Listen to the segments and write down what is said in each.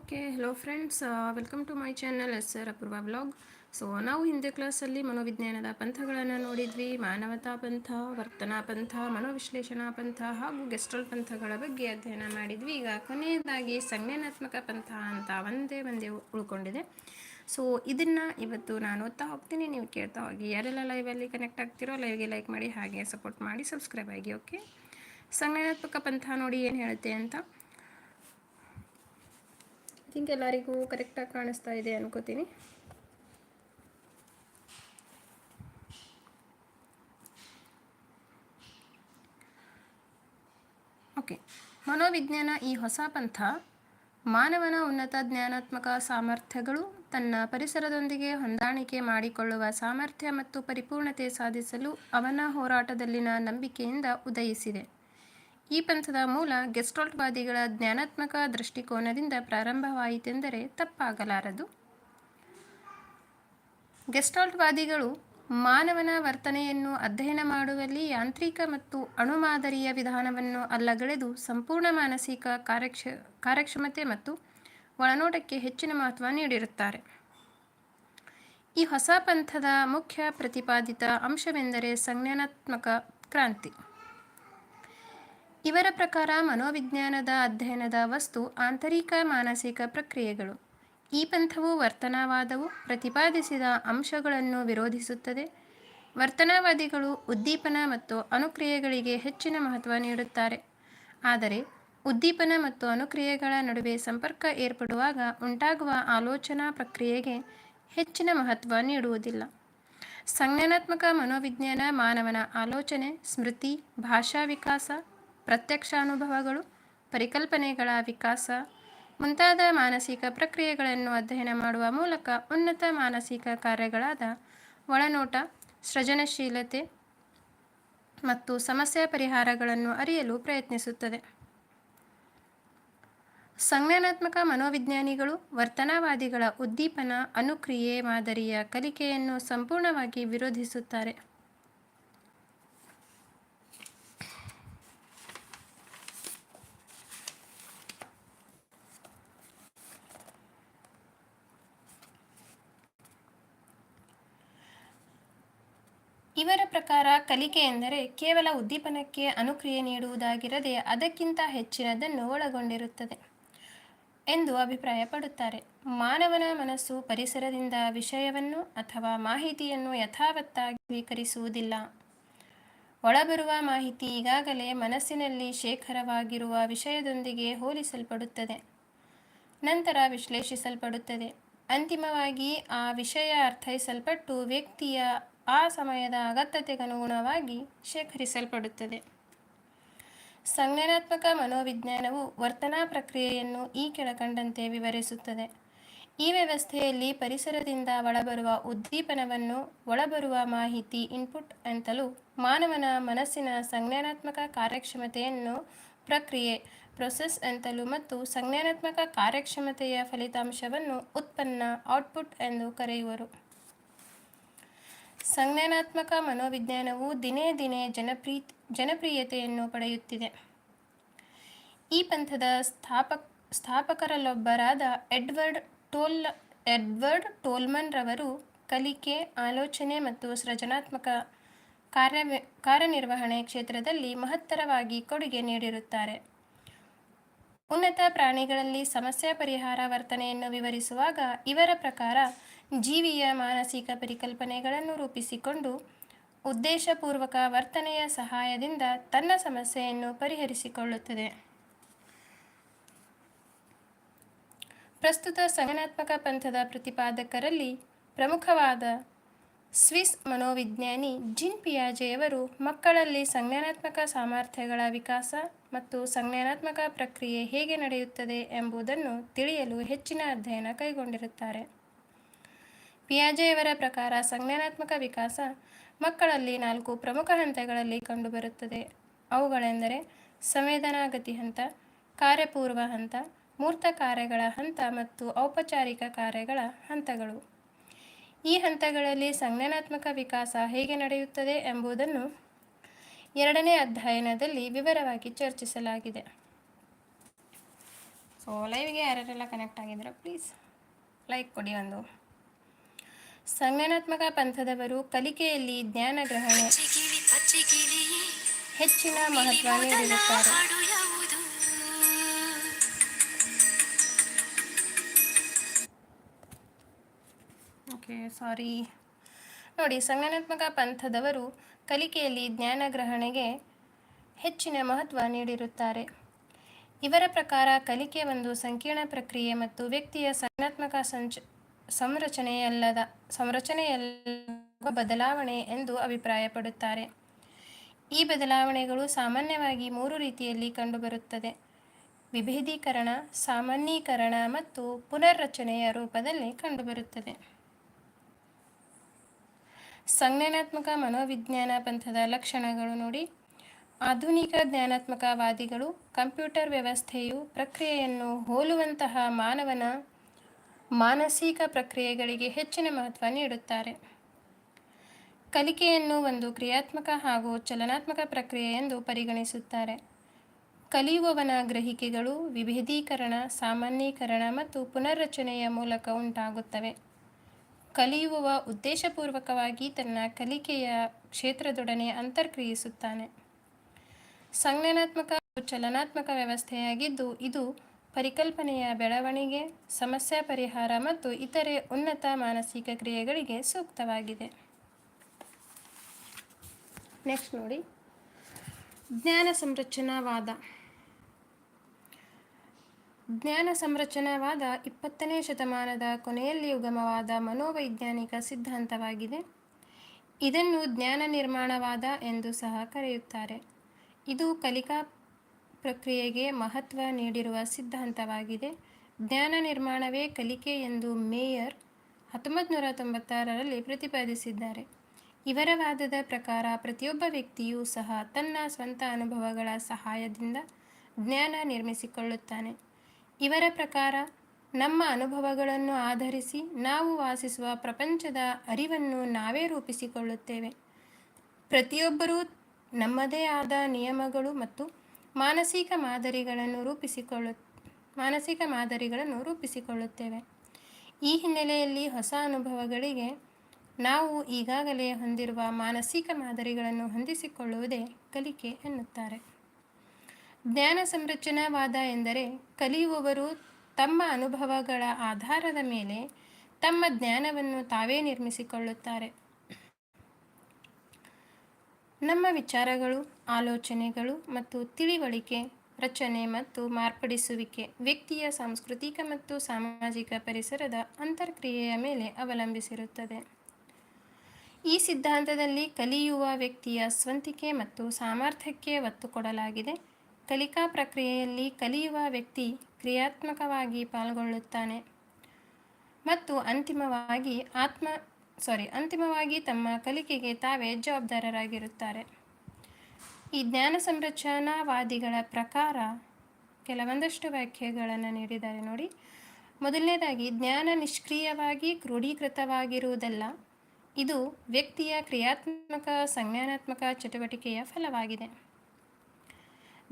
Okay hello friends welcome to my channel S sir Apoorva blog so ನಾವು ಹಿಂದೆ ಕ್ಲಾಸಲ್ಲಿ ಮನೋವಿಜ್ಞಾನದ ಪಂಥಗಳನ್ನು ನೋಡಿದ್ವಿ, ಮಾನವತಾ ಪಂಥ, ವರ್ತನಾ ಪಂಥ, ಮನೋವಿಶ್ಲೇಷಣಾ ಪಂಥ ಹಾಗೂ ಗೆಸ್ಟ್ರಲ್ ಪಂಥಗಳ ಬಗ್ಗೆ ಅಧ್ಯಯನ ಮಾಡಿದ್ವಿ. ಈಗ ಕೊನೆಯದಾಗಿ ಸಂಜ್ಞಾನಾತ್ಮಕ ಪಂಥ ಅಂತ ಒಂದೇ ಒಂದೇ ಉಳ್ಕೊಂಡಿದೆ. ಸೊ ಇದನ್ನು ಇವತ್ತು ನಾನು ಓದ್ತಾ ಹೋಗ್ತೀನಿ. ನೀವು ಕೇಳ್ತಾ ಹೋಗಿ, ಯಾರೆಲ್ಲ ಲೈವಲ್ಲಿ ಕನೆಕ್ಟ್ ಆಗ್ತಿರೋ ಲೈವ್ಗೆ ಲೈಕ್ ಮಾಡಿ, ಹಾಗೆ ಸಪೋರ್ಟ್ ಮಾಡಿ ಸಬ್ಸ್ಕ್ರೈಬ್ ಆಗಿ ಓಕೆ ಸಂಜ್ಞಾನಾತ್ಮಕ ಪಂಥ ನೋಡಿ ಏನು ಹೇಳುತ್ತೆ ಅಂತ? ಥಿಂಕ್ ಎಲ್ಲರಿಗೂ ಕರೆಕ್ಟಾಗಿ ಕಾಣಿಸ್ತಾ ಇದೆ ಅನ್ಕೋತೀನಿ. ಓಕೆ ಮನೋವಿಜ್ಞಾನ ಈ ಹೊಸ ಪಂಥ, ಮಾನವನ ಉನ್ನತ ಜ್ಞಾನಾತ್ಮಕ ಸಾಮರ್ಥ್ಯಗಳು ತನ್ನ ಪರಿಸರದೊಂದಿಗೆ ಹೊಂದಾಣಿಕೆ ಮಾಡಿಕೊಳ್ಳುವ ಸಾಮರ್ಥ್ಯ ಮತ್ತು ಪರಿಪೂರ್ಣತೆ ಸಾಧಿಸಲು ಅವನ ಹೋರಾಟದಲ್ಲಿನ ನಂಬಿಕೆಯಿಂದ ಉದಯಿಸಿದೆ. ಈ ಪಂಥದ ಮೂಲ ಗೆಸ್ಟಾಲ್ಟ್ವಾದಿಗಳ ಜ್ಞಾನಾತ್ಮಕ ದೃಷ್ಟಿಕೋನದಿಂದ ಪ್ರಾರಂಭವಾಯಿತೆಂದರೆ ತಪ್ಪಾಗಲಾರದು. ಗೆಸ್ಟಾಲ್ಟ್ವಾದಿಗಳು ಮಾನವನ ವರ್ತನೆಯನ್ನು ಅಧ್ಯಯನ ಮಾಡುವಲ್ಲಿ ಯಾಂತ್ರಿಕ ಮತ್ತು ಅಣುಮಾದರಿಯ ವಿಧಾನವನ್ನು ಅಲ್ಲಗಳೆದು ಸಂಪೂರ್ಣ ಮಾನಸಿಕ ಕಾರ್ಯಕ್ಷ, ಕಾರ್ಯಕ್ಷಮತೆ ಮತ್ತು ಒಳನೋಟಕ್ಕೆ ಹೆಚ್ಚಿನ ಮಹತ್ವ ನೀಡಿರುತ್ತಾರೆ. ಈ ಹೊಸ ಪಂಥದ ಮುಖ್ಯ ಪ್ರತಿಪಾದಿತ ಅಂಶವೆಂದರೆ ಸಂಜ್ಞಾನಾತ್ಮಕ ಕ್ರಾಂತಿ. ಇವರ ಪ್ರಕಾರ ಮನೋವಿಜ್ಞಾನದ ಅಧ್ಯಯನದ ವಸ್ತು ಆಂತರಿಕ ಮಾನಸಿಕ ಪ್ರಕ್ರಿಯೆಗಳು. ಈ ಪಂಥವು ವರ್ತನಾವಾದವು ಪ್ರತಿಪಾದಿಸಿದ ಅಂಶಗಳನ್ನು ವಿರೋಧಿಸುತ್ತದೆ. ವರ್ತನಾವಾದಿಗಳು ಉದ್ದೀಪನ ಮತ್ತು ಅನುಕ್ರಿಯೆಗಳಿಗೆ ಹೆಚ್ಚಿನ ಮಹತ್ವ ನೀಡುತ್ತಾರೆ. ಆದರೆ, ಉದ್ದೀಪನ ಮತ್ತು ಅನುಕ್ರಿಯೆಗಳ ನಡುವೆ ಸಂಪರ್ಕ ಏರ್ಪಡುವಾಗ ಉಂಟಾಗುವ ಆಲೋಚನಾ ಪ್ರಕ್ರಿಯೆಗೆ ಹೆಚ್ಚಿನ ಮಹತ್ವ ನೀಡುವುದಿಲ್ಲ. ಸಂಜ್ಞಾನಾತ್ಮಕ ಮನೋವಿಜ್ಞಾನ ಮಾನವನ ಆಲೋಚನೆ, ಸ್ಮೃತಿ, ಭಾಷಾ ವಿಕಾಸ ಪ್ರತ್ಯಕ್ಷ ಅನುಭವಗಳು, ಪರಿಕಲ್ಪನೆಗಳ ವಿಕಾಸ, ಮುಂತಾದ ಮಾನಸಿಕ ಪ್ರಕ್ರಿಯೆಗಳನ್ನು ಅಧ್ಯಯನ ಮಾಡುವ ಮೂಲಕ ಉನ್ನತ ಮಾನಸಿಕ ಕಾರ್ಯಗಳಾದ ಒಳನೋಟ, ಸೃಜನಶೀಲತೆ ಮತ್ತು ಸಮಸ್ಯೆ ಪರಿಹಾರಗಳನ್ನು ಅರಿಯಲು ಪ್ರಯತ್ನಿಸುತ್ತದೆ. ಸಂಜ್ಞಾನಾತ್ಮಕ ಮನೋವಿಜ್ಞಾನಿಗಳು ವರ್ತನಾವಾದಿಗಳ ಉದ್ದೀಪನ, ಅನುಕ್ರಿಯೆ, ಮಾದರಿಯ ಕಲಿಕೆಯನ್ನು ಸಂಪೂರ್ಣವಾಗಿ ವಿರೋಧಿಸುತ್ತಾರೆ. ಇವರ ಪ್ರಕಾರ ಕಲಿಕೆ ಎಂದರೆ ಕೇವಲ ಉದ್ದೀಪನಕ್ಕೆ ಅನುಕ್ರಿಯೆ ನೀಡುವುದಾಗಿರದೆ ಅದಕ್ಕಿಂತ ಹೆಚ್ಚಿನದನ್ನು ಒಳಗೊಂಡಿರುತ್ತದೆ ಎಂದು ಅಭಿಪ್ರಾಯಪಡುತ್ತಾರೆ. ಮಾನವನ ಮನಸ್ಸು ಪರಿಸರದಿಂದ ವಿಷಯವನ್ನು ಅಥವಾ ಮಾಹಿತಿಯನ್ನು ಯಥಾವತ್ತಾಗಿ ಸ್ವೀಕರಿಸುವುದಿಲ್ಲ. ಒಳಬರುವ ಮಾಹಿತಿ ಈಗಾಗಲೇ ಮನಸ್ಸಿನಲ್ಲಿ ಶೇಖರವಾಗಿರುವ ವಿಷಯದೊಂದಿಗೆ ಹೋಲಿಸಲ್ಪಡುತ್ತದೆ. ನಂತರ ವಿಶ್ಲೇಷಿಸಲ್ಪಡುತ್ತದೆ. ಅಂತಿಮವಾಗಿ ಆ ವಿಷಯ ಅರ್ಥೈಸಲ್ಪಟ್ಟು ವ್ಯಕ್ತಿಯ ಆ ಸಮಯದ ಅಗತ್ಯತೆಗನುಗುಣವಾಗಿ ಶೇಖರಿಸಲ್ಪಡುತ್ತದೆ. ಸಂಜ್ಞಾನಾತ್ಮಕ ಮನೋವಿಜ್ಞಾನವು ವರ್ತನಾ ಪ್ರಕ್ರಿಯೆಯನ್ನು ಈ ಕೆಳಕಂಡಂತೆ ವಿವರಿಸುತ್ತದೆ. ಈ ವ್ಯವಸ್ಥೆಯಲ್ಲಿ ಪರಿಸರದಿಂದ ಒಳಬರುವ ಉದ್ದೀಪನವನ್ನು ಒಳಬರುವ ಮಾಹಿತಿ ಇನ್ಪುಟ್ ಅಂತಲೂ ಮಾನವನ ಮನಸ್ಸಿನ ಸಂಜ್ಞಾನಾತ್ಮಕ ಕಾರ್ಯಕ್ಷಮತೆಯನ್ನು ಪ್ರಕ್ರಿಯೆ ಪ್ರೊಸೆಸ್ ಅಂತಲೂ ಮತ್ತು ಸಂಜ್ಞಾನಾತ್ಮಕ ಕಾರ್ಯಕ್ಷಮತೆಯ ಫಲಿತಾಂಶವನ್ನು ಉತ್ಪನ್ನ ಔಟ್ಪುಟ್ ಎಂದು ಕರೆಯುವರು. ಸಂಜ್ಞಾನಾತ್ಮಕ ಮನೋವಿಜ್ಞಾನವು ದಿನೇ ದಿನೇ ಜನಪ್ರೀ, ಜನಪ್ರಿಯತೆಯನ್ನು ಪಡೆಯುತ್ತಿದೆ. ಈ ಪಂಥದ ಸ್ಥಾಪಕ, ಸ್ಥಾಪಕರಲ್ಲೊಬ್ಬರಾದ ಎಡ್ವರ್ಡ್ ಟೋಲ್, ಎಡ್ವರ್ಡ್ ಟೋಲ್ಮನ್ ರವರು ಕಲಿಕೆ, ಆಲೋಚನೆ ಮತ್ತು ಸೃಜನಾತ್ಮಕ ಕಾರ್ಯ ಕಾರ್ಯನಿರ್ವಹಣೆ ಕ್ಷೇತ್ರದಲ್ಲಿ ಮಹತ್ತರವಾಗಿ ಕೊಡುಗೆ ನೀಡಿರುತ್ತಾರೆ. ಉನ್ನತ ಪ್ರಾಣಿಗಳಲ್ಲಿ ಸಮಸ್ಯೆ ಪರಿಹಾರ ವರ್ತನೆಯನ್ನು ವಿವರಿಸುವಾಗ ಇವರ ಪ್ರಕಾರ ಜೀವಿಯ ಮಾನಸಿಕ ಪರಿಕಲ್ಪನೆಗಳನ್ನು ರೂಪಿಸಿಕೊಂಡು ಉದ್ದೇಶಪೂರ್ವಕ ವರ್ತನೆಯ ಸಹಾಯದಿಂದ ತನ್ನ ಸಮಸ್ಯೆಯನ್ನು ಪರಿಹರಿಸಿಕೊಳ್ಳುತ್ತದೆ. ಪ್ರಸ್ತುತ ಸಂಗನಾತ್ಮಕ ಪಂಥದ ಪ್ರತಿಪಾದಕರಲ್ಲಿ ಪ್ರಮುಖವಾದ ಸ್ವಿಸ್ ಮನೋವಿಜ್ಞಾನಿ ಜಿನ್ ಪಿಯಾಜೆಯವರು ಮಕ್ಕಳಲ್ಲಿ ಸಂಜ್ಞಾನಾತ್ಮಕ ಸಾಮರ್ಥ್ಯಗಳ ವಿಕಾಸ ಮತ್ತು ಸಂಜ್ಞಾನಾತ್ಮಕ ಪ್ರಕ್ರಿಯೆ ಹೇಗೆ ನಡೆಯುತ್ತದೆ ಎಂಬುದನ್ನು ತಿಳಿಯಲು ಹೆಚ್ಚಿನ ಅಧ್ಯಯನ ಕೈಗೊಂಡಿರುತ್ತಾರೆ. ಪಿಯಾಜೆಯವರ ಪ್ರಕಾರ ಸಂಜ್ಞಾನಾತ್ಮಕ ವಿಕಾಸ ಮಕ್ಕಳಲ್ಲಿ ನಾಲ್ಕು ಪ್ರಮುಖ ಹಂತಗಳಲ್ಲಿ ಕಂಡುಬರುತ್ತದೆ. ಅವುಗಳೆಂದರೆ ಸಂವೇದನಾಗತಿ ಹಂತ, ಕಾರ್ಯಪೂರ್ವ ಹಂತ, ಮೂರ್ತ ಕಾರ್ಯಗಳ ಹಂತ ಮತ್ತು ಔಪಚಾರಿಕ ಕಾರ್ಯಗಳ ಹಂತಗಳು. ಈ ಹಂತಗಳಲ್ಲಿ ಸಂಜ್ಞಾನಾತ್ಮಕ ವಿಕಾಸ ಹೇಗೆ ನಡೆಯುತ್ತದೆ ಎಂಬುದನ್ನು ಎರಡನೇ ಅಧ್ಯಯನದಲ್ಲಿ ವಿವರವಾಗಿ ಚರ್ಚಿಸಲಾಗಿದೆ. ಸೊ ಲೈವ್ಗೆ ಯಾರ್ಯಾರೆಲ್ಲ ಕನೆಕ್ಟ್ ಆಗಿದ್ದೀರಾ ಪ್ಲೀಸ್ ಲೈಕ್ ಕೊಡಿ ಒಂದು. ಸಂಜ್ಞಾನಾತ್ಮಕ ಪಂಥದವರು ಕಲಿಕೆಯಲ್ಲಿ ಜ್ಞಾನ ಗ್ರಹಣೆ ಹೆಚ್ಚಿನ ಮಹತ್ವ ನೀಡಿರುತ್ತಾರೆ ಓಕೆ ಸಾರಿ ನೋಡಿ ಸಂಜ್ಞಾನಾತ್ಮಕ ಪಂಥದವರು ಕಲಿಕೆಯಲ್ಲಿ ಜ್ಞಾನ ಗ್ರಹಣೆಗೆ ಹೆಚ್ಚಿನ ಮಹತ್ವ ನೀಡಿರುತ್ತಾರೆ. ಇವರ ಪ್ರಕಾರ ಕಲಿಕೆ ಒಂದು ಸಂಕೀರ್ಣ ಪ್ರಕ್ರಿಯೆ ಮತ್ತು ವ್ಯಕ್ತಿಯ ಸಂಜ್ಞಾತ್ಮಕ ಸಂಚ ಸಂರಚನೆಯಲ್ಲದ ಸಂರಚನೆಯಲ್ಲ ಬದಲಾವಣೆ ಎಂದು ಅಭಿಪ್ರಾಯಪಡುತ್ತಾರೆ. ಈ ಬದಲಾವಣೆಗಳು ಸಾಮಾನ್ಯವಾಗಿ ಮೂರು ರೀತಿಯಲ್ಲಿ ಕಂಡುಬರುತ್ತದೆ. ವಿಭೇದೀಕರಣ, ಸಾಮಾನ್ಯೀಕರಣ ಮತ್ತು ಪುನರ್ರಚನೆಯ ರೂಪದಲ್ಲಿ ಕಂಡುಬರುತ್ತದೆ. ಸಂಜ್ಞಾನಾತ್ಮಕ ಮನೋವಿಜ್ಞಾನ ಪಂಥದ ಲಕ್ಷಣಗಳು ನೋಡಿ. ಆಧುನಿಕ ಜ್ಞಾನಾತ್ಮಕವಾದಿಗಳು ಕಂಪ್ಯೂಟರ್ ವ್ಯವಸ್ಥೆಯು ಪ್ರಕ್ರಿಯೆಯನ್ನು ಹೋಲುವಂತಹ ಮಾನವನ ಮಾನಸಿಕ ಪ್ರಕ್ರಿಯೆಗಳಿಗೆ ಹೆಚ್ಚಿನ ಮಹತ್ವ ನೀಡುತ್ತಾರೆ. ಕಲಿಕೆಯನ್ನು ಒಂದು ಕ್ರಿಯಾತ್ಮಕ ಹಾಗೂ ಚಲನಾತ್ಮಕ ಪ್ರಕ್ರಿಯೆ ಎಂದು ಪರಿಗಣಿಸುತ್ತಾರೆ. ಕಲಿಯುವವನ ಗ್ರಹಿಕೆಗಳು ವಿಭೇದೀಕರಣ ಸಾಮಾನ್ಯೀಕರಣ ಮತ್ತು ಪುನರ್ರಚನೆಯ ಮೂಲಕ ಉಂಟಾಗುತ್ತವೆ. ಕಲಿಯುವವ ಉದ್ದೇಶಪೂರ್ವಕವಾಗಿ ತನ್ನ ಕಲಿಕೆಯ ಕ್ಷೇತ್ರದೊಡನೆ ಅಂತರ್ಕ್ರಿಯಿಸುತ್ತಾನೆ. ಸಂಜ್ಞಾನಾತ್ಮಕ ಚಲನಾತ್ಮಕ ವ್ಯವಸ್ಥೆಯಾಗಿದ್ದು ಇದು ಪರಿಕಲ್ಪನೆಯ ಬೆಳವಣಿಗೆ, ಸಮಸ್ಯೆ ಪರಿಹಾರ ಮತ್ತು ಇತರೆ ಉನ್ನತ ಮಾನಸಿಕ ಕ್ರಿಯೆಗಳಿಗೆ ಸೂಕ್ತವಾಗಿದೆ. ನೆಕ್ಸ್ಟ್ ನೋಡಿ. ಜ್ಞಾನ ಸಂರಚನಾವಾದ. ಜ್ಞಾನ ಸಂರಚನಾವಾದ ಇಪ್ಪತ್ತನೇ ಶತಮಾನದ ಕೊನೆಯಲ್ಲಿ ಉಗಮವಾದ ಮನೋವೈಜ್ಞಾನಿಕ ಸಿದ್ಧಾಂತವಾಗಿದೆ. ಇದನ್ನು ಜ್ಞಾನ ನಿರ್ಮಾಣವಾದ ಎಂದು ಸಹ ಕರೆಯುತ್ತಾರೆ. ಇದು ಕಲಿಕಾ ಪ್ರಕ್ರಿಯೆಗೆ ಮಹತ್ವ ನೀಡಿರುವ ಸಿದ್ಧಾಂತವಾಗಿದೆ. ಜ್ಞಾನ ನಿರ್ಮಾಣವೇ ಕಲಿಕೆ ಎಂದು ಮೇಯರ್ ಹತ್ತೊಂಬತ್ತು ನೂರ ತೊಂಬತ್ತಾರರಲ್ಲಿ ಪ್ರತಿಪಾದಿಸಿದ್ದಾರೆ. ಇವರ ವಾದದ ಪ್ರಕಾರ ಪ್ರತಿಯೊಬ್ಬ ವ್ಯಕ್ತಿಯೂ ಸಹ ತನ್ನ ಸ್ವಂತ ಅನುಭವಗಳ ಸಹಾಯದಿಂದ ಜ್ಞಾನ ನಿರ್ಮಿಸಿಕೊಳ್ಳುತ್ತಾನೆ. ಇವರ ಪ್ರಕಾರ ನಮ್ಮ ಅನುಭವಗಳನ್ನು ಆಧರಿಸಿ ನಾವು ವಾಸಿಸುವ ಪ್ರಪಂಚದ ಅರಿವನ್ನು ನಾವೇ ರೂಪಿಸಿಕೊಳ್ಳುತ್ತೇವೆ. ಪ್ರತಿಯೊಬ್ಬರೂ ನಮ್ಮದೇ ಆದ ನಿಯಮಗಳು ಮತ್ತು ಮಾನಸಿಕ ಮಾದರಿಗಳನ್ನು ರೂಪಿಸಿಕೊಳ್ಳು, ಮಾನಸಿಕ ಮಾದರಿಗಳನ್ನು ರೂಪಿಸಿಕೊಳ್ಳುತ್ತೇವೆ. ಈ ಹಿನ್ನೆಲೆಯಲ್ಲಿ ಹೊಸ ಅನುಭವಗಳಿಗೆ ನಾವು ಈಗಾಗಲೇ ಹೊಂದಿರುವ ಮಾನಸಿಕ ಮಾದರಿಗಳನ್ನು ಹೊಂದಿಸಿಕೊಳ್ಳುವುದೇ ಕಲಿಕೆ ಎನ್ನುತ್ತಾರೆ. ಜ್ಞಾನ ಸಂರಚನಾವಾದ ಎಂದರೆ ಕಲಿಯುವವರು ತಮ್ಮ ಅನುಭವಗಳ ಆಧಾರದ ಮೇಲೆ ತಮ್ಮ ಜ್ಞಾನವನ್ನು ತಾವೇ ನಿರ್ಮಿಸಿಕೊಳ್ಳುತ್ತಾರೆ. ನಮ್ಮ ವಿಚಾರಗಳು, ಆಲೋಚನೆಗಳು ಮತ್ತು ತಿಳಿವಳಿಕೆ, ರಚನೆ ಮತ್ತು ಮಾರ್ಪಡಿಸುವಿಕೆ, ವ್ಯಕ್ತಿಯ ಸಾಂಸ್ಕೃತಿಕ ಮತ್ತು ಸಾಮಾಜಿಕ ಪರಿಸರದ ಅಂತರ್ಕ್ರಿಯೆಯ ಮೇಲೆ ಅವಲಂಬಿಸಿರುತ್ತದೆ. ಈ ಸಿದ್ಧಾಂತದಲ್ಲಿ ಕಲಿಯುವ ವ್ಯಕ್ತಿಯ ಸ್ವಂತಿಕೆ ಮತ್ತು ಸಾಮರ್ಥ್ಯಕ್ಕೆ ಒತ್ತು ಕೊಡಲಾಗಿದೆ. ಕಲಿಕಾ ಪ್ರಕ್ರಿಯೆಯಲ್ಲಿ ಕಲಿಯುವ ವ್ಯಕ್ತಿ ಕ್ರಿಯಾತ್ಮಕವಾಗಿ ಪಾಲ್ಗೊಳ್ಳುತ್ತಾನೆ ಮತ್ತು ಅಂತಿಮವಾಗಿ ಆತ್ಮ ಸಾರಿ, ಅಂತಿಮವಾಗಿ ತಮ್ಮ ಕಲಿಕೆಗೆ ತಾವೇ ಜವಾಬ್ದಾರರಾಗಿರುತ್ತಾರೆ. ಈ ಜ್ಞಾನ ಸಂರಚನಾವಾದಿಗಳ ಪ್ರಕಾರ ಕೆಲವೊಂದಷ್ಟು ವ್ಯಾಖ್ಯೆಗಳನ್ನು ನೀಡಿದ್ದಾರೆ ನೋಡಿ. ಮೊದಲನೇದಾಗಿ, ಜ್ಞಾನ ನಿಷ್ಕ್ರಿಯವಾಗಿ ಕ್ರೋಢೀಕೃತವಾಗಿರುವುದಲ್ಲ ಇದು ವ್ಯಕ್ತಿಯ ಕ್ರಿಯಾತ್ಮಕ, ಸಂಜ್ಞಾನಾತ್ಮಕ ಚಟುವಟಿಕೆಯ ಫಲವಾಗಿದೆ.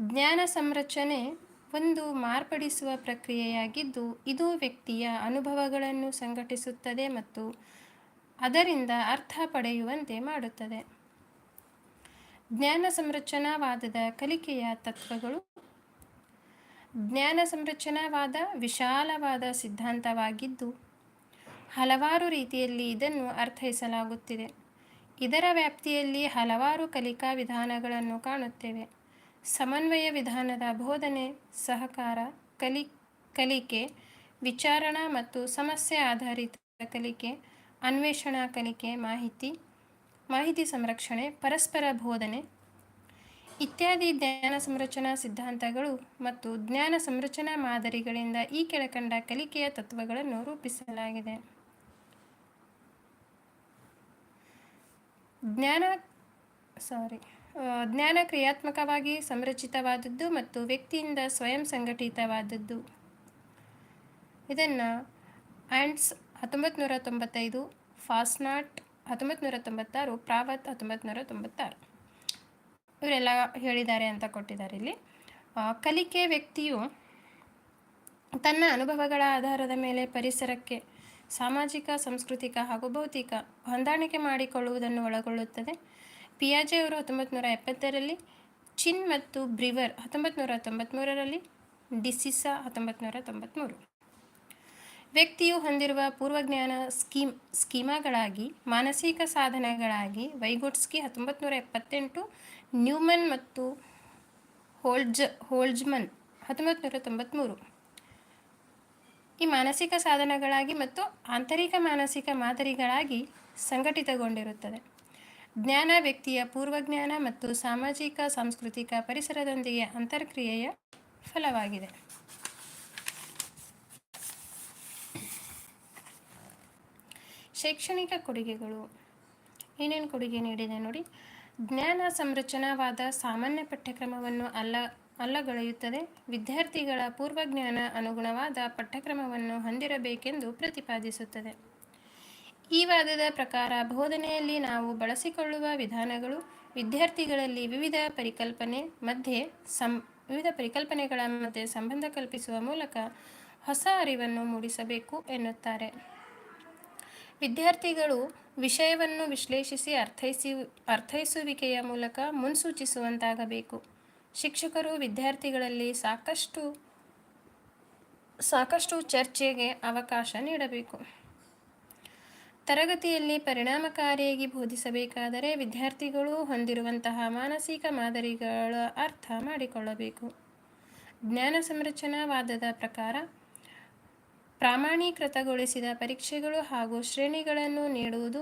ಜ್ಞಾನ ಸಂರಚನೆ ಒಂದು ಮಾರ್ಪಡಿಸುವ ಪ್ರಕ್ರಿಯೆಯಾಗಿದ್ದು, ಇದು ವ್ಯಕ್ತಿಯ ಅನುಭವಗಳನ್ನು ಸಂಘಟಿಸುತ್ತದೆ ಮತ್ತು ಅದರಿಂದ ಅರ್ಥ ಪಡೆಯುವಂತೆ ಮಾಡುತ್ತದೆ. ಜ್ಞಾನ ಸಂರಚನಾವಾದದ ಕಲಿಕೆಯ ತತ್ವಗಳು. ಜ್ಞಾನ ಸಂರಚನಾವಾದ ವಿಶಾಲವಾದ ಸಿದ್ಧಾಂತವಾಗಿದ್ದು, ಹಲವಾರು ರೀತಿಯಲ್ಲಿ ಇದನ್ನು ಅರ್ಥೈಸಲಾಗುತ್ತಿದೆ. ಇದರ ವ್ಯಾಪ್ತಿಯಲ್ಲಿ ಹಲವಾರು ಕಲಿಕಾ ವಿಧಾನಗಳನ್ನು ಕಾಣುತ್ತೇವೆ. ಸಮನ್ವಯ ವಿಧಾನದ ಬೋಧನೆ, ಸಹಕಾರ, ಕಲಿ, ಕಲಿಕೆ, ವಿಚಾರಣಾ ಮತ್ತು ಸಮಸ್ಯೆ ಆಧಾರಿತ ಕಲಿಕೆ ಅನ್ವೇಷಣಾ ಕಲಿಕೆ, ಮಾಹಿತಿ ಮಾಹಿತಿ ಸಂರಕ್ಷಣೆ, ಪರಸ್ಪರ ಬೋಧನೆ ಇತ್ಯಾದಿ ಜ್ಞಾನ ಸಂರಚನಾ ಸಿದ್ಧಾಂತಗಳು ಮತ್ತು ಜ್ಞಾನ ಸಂರಚನಾ ಮಾದರಿಗಳಿಂದ ಈ ಕೆಳಕಂಡ ಕಲಿಕೆಯ ತತ್ವಗಳನ್ನು ರೂಪಿಸಲಾಗಿದೆ. ಜ್ಞಾನ ಸಾರಿ ಜ್ಞಾನ ಕ್ರಿಯಾತ್ಮಕವಾಗಿ ಸಂರಚಿತವಾದದ್ದು ಮತ್ತು ವ್ಯಕ್ತಿಯಿಂದ ಸ್ವಯಂ ಸಂಘಟಿತವಾದದ್ದು. ಇದನ್ನು ಆ್ಯಂಡ್ಸ್ ಹತ್ತೊಂಬತ್ತು ನೂರ ತೊಂಬತ್ತೈದು ಫಾಸ್ನಾಟ್ ಹತ್ತೊಂಬತ್ತು ನೂರ ತೊಂಬತ್ತಾರು ಪ್ರಾವತ್ ಹತ್ತೊಂಬತ್ತು ನೂರ ತೊಂಬತ್ತಾರು ಇವರೆಲ್ಲ ಹೇಳಿದ್ದಾರೆ ಅಂತ ಕೊಟ್ಟಿದ್ದಾರೆ ಇಲ್ಲಿ. ಕಲಿಕೆ ವ್ಯಕ್ತಿಯು ತನ್ನ ಅನುಭವಗಳ ಆಧಾರದ ಮೇಲೆ ಪರಿಸರಕ್ಕೆ ಸಾಮಾಜಿಕ, ಸಾಂಸ್ಕೃತಿಕ ಹಾಗೂ ಭೌತಿಕ ಹೊಂದಾಣಿಕೆ ಮಾಡಿಕೊಳ್ಳುವುದನ್ನು ಒಳಗೊಳ್ಳುತ್ತದೆ. ಪಿಯಾಜೆ ಅವರು ಹತ್ತೊಂಬತ್ತು ನೂರ ಎಪ್ಪತ್ತರಲ್ಲಿ ಚಿನ್ ಮತ್ತು ಬ್ರಿವರ್ ಹತ್ತೊಂಬತ್ತು ನೂರ ತೊಂಬತ್ತ್ಮೂರರಲ್ಲಿ ಡಿಸಿಸಾ ಹತ್ತೊಂಬತ್ತು ನೂರ ತೊಂಬತ್ತ್ಮೂರು ವ್ಯಕ್ತಿಯು ಹೊಂದಿರುವ ಪೂರ್ವಜ್ಞಾನ ಸ್ಕೀಮ್, ಸ್ಕೀಮಾಗಳಾಗಿ, ಮಾನಸಿಕ ಸಾಧನೆಗಳಾಗಿ ವೈಗೋಟ್ಸ್ಕಿ ಹತ್ತೊಂಬತ್ತು ನೂರ ಎಪ್ಪತ್ತೆಂಟು, ನ್ಯೂಮನ್ ಮತ್ತು ಹೋಲ್ಜ್, ಹೋಲ್ಜ್ಮನ್ ಹತ್ತೊಂಬತ್ತು ನೂರ ತೊಂಬತ್ತ್ಮೂರು ಈ ಮಾನಸಿಕ ಸಾಧನಗಳಾಗಿ ಮತ್ತು ಆಂತರಿಕ ಮಾನಸಿಕ ಮಾದರಿಗಳಾಗಿ ಸಂಘಟಿತಗೊಂಡಿರುತ್ತದೆ. ಜ್ಞಾನ ವ್ಯಕ್ತಿಯ ಪೂರ್ವಜ್ಞಾನ ಮತ್ತು ಸಾಮಾಜಿಕ, ಸಾಂಸ್ಕೃತಿಕ ಪರಿಸರದೊಂದಿಗೆ ಅಂತರ್ಕ್ರಿಯೆಯ ಫಲವಾಗಿದೆ. ಶೈಕ್ಷಣಿಕ ಕೊಡುಗೆಗಳು. ಏನೇನು ಕೊಡುಗೆ ನೀಡಿದೆ ನೋಡಿ. ಜ್ಞಾನ ಸಂರಚನಾವಾದ ಸಾಮಾನ್ಯ ಪಠ್ಯಕ್ರಮವನ್ನು ಅಲ್ಲ, ಅಲ್ಲಗಳೆಯುತ್ತದೆ. ವಿದ್ಯಾರ್ಥಿಗಳ ಪೂರ್ವಜ್ಞಾನ ಅನುಗುಣವಾದ ಪಠ್ಯಕ್ರಮವನ್ನು ಹೊಂದಿರಬೇಕೆಂದು ಪ್ರತಿಪಾದಿಸುತ್ತದೆ. ಈ ವಾದದ ಪ್ರಕಾರ ಬೋಧನೆಯಲ್ಲಿ ನಾವು ಬಳಸಿಕೊಳ್ಳುವ ವಿಧಾನಗಳು ವಿದ್ಯಾರ್ಥಿಗಳಲ್ಲಿ ವಿವಿಧ ಪರಿಕಲ್ಪನೆ ಮಧ್ಯೆ ಸಂ, ವಿವಿಧ ಪರಿಕಲ್ಪನೆಗಳ ಮಧ್ಯೆ ಸಂಬಂಧ ಕಲ್ಪಿಸುವ ಮೂಲಕ ಹೊಸ ಅರಿವನ್ನು ಮೂಡಿಸಬೇಕು ಎನ್ನುತ್ತಾರೆ. ವಿದ್ಯಾರ್ಥಿಗಳು ವಿಷಯವನ್ನು ವಿಶ್ಲೇಷಿಸಿ ಅರ್ಥೈಸಿ ಅರ್ಥೈಸುವಿಕೆಯ ಮೂಲಕ ಮುನ್ಸೂಚಿಸುವಂತಾಗಬೇಕು. ಶಿಕ್ಷಕರು ವಿದ್ಯಾರ್ಥಿಗಳಲ್ಲಿ ಸಾಕಷ್ಟು ಸಾಕಷ್ಟು ಚರ್ಚೆಗೆ ಅವಕಾಶ ನೀಡಬೇಕು. ತರಗತಿಯಲ್ಲಿ ಪರಿಣಾಮಕಾರಿಯಾಗಿ ಬೋಧಿಸಬೇಕಾದರೆ ವಿದ್ಯಾರ್ಥಿಗಳು ಹೊಂದಿರುವಂತಹ ಮಾನಸಿಕ ಮಾದರಿಗಳ ಅರ್ಥ ಮಾಡಿಕೊಳ್ಳಬೇಕು. ಜ್ಞಾನ ಸಂರಚನಾವಾದದ ಪ್ರಕಾರ ಪ್ರಾಮಾಣೀಕೃತಗೊಳಿಸಿದ ಪರೀಕ್ಷೆಗಳು ಹಾಗೂ ಶ್ರೇಣಿಗಳನ್ನು ನೀಡುವುದು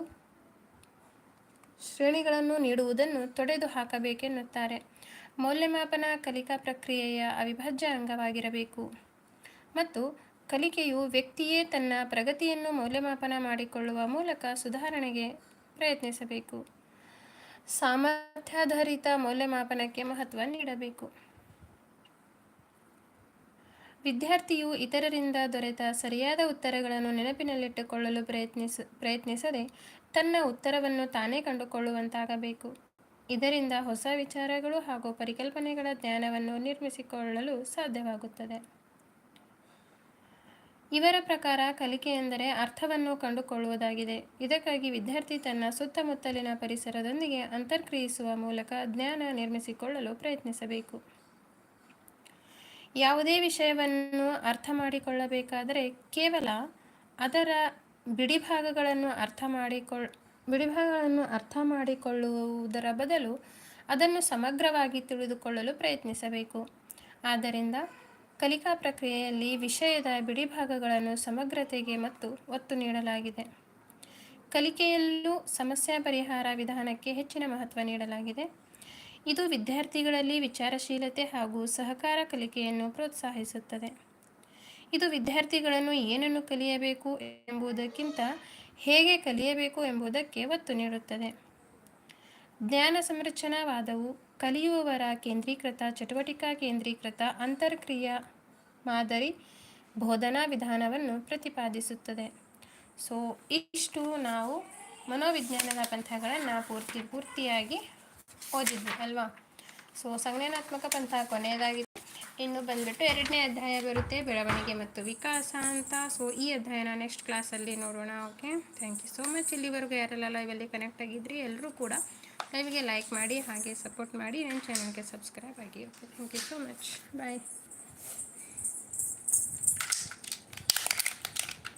ಶ್ರೇಣಿಗಳನ್ನು ನೀಡುವುದನ್ನು ತೊಡೆದು ಹಾಕಬೇಕೆನ್ನುತ್ತಾರೆ ಮೌಲ್ಯಮಾಪನ ಕಲಿಕಾ ಪ್ರಕ್ರಿಯೆಯ ಅವಿಭಾಜ್ಯ ಅಂಗವಾಗಿರಬೇಕು. ಮತ್ತು ಕಲಿಕೆಯು ವ್ಯಕ್ತಿಯೇ ತನ್ನ ಪ್ರಗತಿಯನ್ನು ಮೌಲ್ಯಮಾಪನ ಮಾಡಿಕೊಳ್ಳುವ ಮೂಲಕ ಸುಧಾರಣೆಗೆ ಪ್ರಯತ್ನಿಸಬೇಕು. ಸಾಮರ್ಥ್ಯಾಧಾರಿತ ಮೌಲ್ಯಮಾಪನಕ್ಕೆ ಮಹತ್ವ ನೀಡಬೇಕು. ವಿದ್ಯಾರ್ಥಿಯು ಇತರರಿಂದ ದೊರೆತ ಸರಿಯಾದ ಉತ್ತರಗಳನ್ನು ನೆನಪಿನಲ್ಲಿಟ್ಟುಕೊಳ್ಳಲು ಪ್ರಯತ್ನಿಸ, ಪ್ರಯತ್ನಿಸದೆ ತನ್ನ ಉತ್ತರವನ್ನು ತಾನೇ ಕಂಡುಕೊಳ್ಳುವಂತಾಗಬೇಕು. ಇದರಿಂದ ಹೊಸ ವಿಚಾರಗಳು ಹಾಗೂ ಪರಿಕಲ್ಪನೆಗಳ ಜ್ಞಾನವನ್ನು ನಿರ್ಮಿಸಿಕೊಳ್ಳಲು ಸಾಧ್ಯವಾಗುತ್ತದೆ. ಇವರ ಪ್ರಕಾರ ಕಲಿಕೆ ಎಂದರೆ ಅರ್ಥವನ್ನು ಕಂಡುಕೊಳ್ಳುವುದಾಗಿದೆ. ಇದಕ್ಕಾಗಿ ವಿದ್ಯಾರ್ಥಿ ತನ್ನ ಸುತ್ತಮುತ್ತಲಿನ ಪರಿಸರದೊಂದಿಗೆ ಅಂತರ್ಕ್ರಿಯಿಸುವ ಮೂಲಕ ಜ್ಞಾನ ನಿರ್ಮಿಸಿಕೊಳ್ಳಲು ಪ್ರಯತ್ನಿಸಬೇಕು. ಯಾವುದೇ ವಿಷಯವನ್ನು ಅರ್ಥ ಮಾಡಿಕೊಳ್ಳಬೇಕಾದರೆ ಕೇವಲ ಅದರ ಬಿಡಿಭಾಗಗಳನ್ನು ಅರ್ಥ ಮಾಡಿಕೊಳ್ಳ ಬಿಡಿಭಾಗಗಳನ್ನು ಅರ್ಥ ಮಾಡಿಕೊಳ್ಳುವುದರ ಬದಲು ಅದನ್ನು ಸಮಗ್ರವಾಗಿ ತಿಳಿದುಕೊಳ್ಳಲು ಪ್ರಯತ್ನಿಸಬೇಕು. ಆದ್ದರಿಂದ ಕಲಿಕಾ ಪ್ರಕ್ರಿಯೆಯಲ್ಲಿ ವಿಷಯದ ಬಿಡಿಭಾಗಗಳನ್ನು ಸಮಗ್ರತೆಗೆ ಮತ್ತು ಒತ್ತು ನೀಡಲಾಗಿದೆ. ಕಲಿಕೆಯಲ್ಲೂ ಸಮಸ್ಯೆ ಪರಿಹಾರ ವಿಧಾನಕ್ಕೆ ಹೆಚ್ಚಿನ ಮಹತ್ವ ನೀಡಲಾಗಿದೆ. ಇದು ವಿದ್ಯಾರ್ಥಿಗಳಲ್ಲಿ ವಿಚಾರಶೀಲತೆ ಹಾಗೂ ಸಹಕಾರ ಕಲಿಕೆಯನ್ನು ಪ್ರೋತ್ಸಾಹಿಸುತ್ತದೆ. ಇದು ವಿದ್ಯಾರ್ಥಿಗಳನ್ನು ಏನನ್ನು ಕಲಿಯಬೇಕು ಎಂಬುದಕ್ಕಿಂತ ಹೇಗೆ ಕಲಿಯಬೇಕು ಎಂಬುದಕ್ಕೆ ಒತ್ತು ನೀಡುತ್ತದೆ. ಜ್ಞಾನ ಸಂರಚನಾವಾದವು ಕಲಿಯುವವರ ಕೇಂದ್ರೀಕೃತ, ಚಟುವಟಿಕಾ ಕೇಂದ್ರೀಕೃತ, ಅಂತರ್ಕ್ರಿಯಾ ಮಾದರಿ ಬೋಧನಾ ವಿಧಾನವನ್ನು ಪ್ರತಿಪಾದಿಸುತ್ತದೆ. ಸೊ, ಇಷ್ಟು ನಾವು ಮನೋವಿಜ್ಞಾನದ ಪಂಥಗಳನ್ನು ಪೂರ್ತಿ ಪೂರ್ತಿಯಾಗಿ ಓದಿದ್ವಿ, ಅಲ್ವಾ? ಸೊ ಸಂಜ್ಞಾನಾತ್ಮಕ ಪಂಥ ಕೊನೆಯದಾಗಿದೆ. ಇನ್ನು ಬಂದ್ಬಿಟ್ಟು ಎರಡನೇ ಅಧ್ಯಾಯ ಬರುತ್ತೆ, ಬೆಳವಣಿಗೆ ಮತ್ತು ವಿಕಾಸ ಅಂತ. ಸೊ ಈ ಅಧ್ಯಾಯನ ನೆಕ್ಸ್ಟ್ ಕ್ಲಾಸಲ್ಲಿ ನೋಡೋಣ okay thank you so much ಇಲ್ಲಿವರೆಗೂ ಯಾರೆಲ್ಲ ಲೈವಲ್ಲಿ ಕನೆಕ್ಟ್ ಆಗಿದ್ರಿ ಎಲ್ಲರೂ ಕೂಡ ಲೈವ್ಗೆ ಲೈಕ್ ಮಾಡಿ, ಹಾಗೆ ಸಪೋರ್ಟ್ ಮಾಡಿ ನನ್ನ ಚಾನಲ್ಗೆ ಸಬ್ಸ್ಕ್ರೈಬ್ ಆಗಿ okay thank you so much bye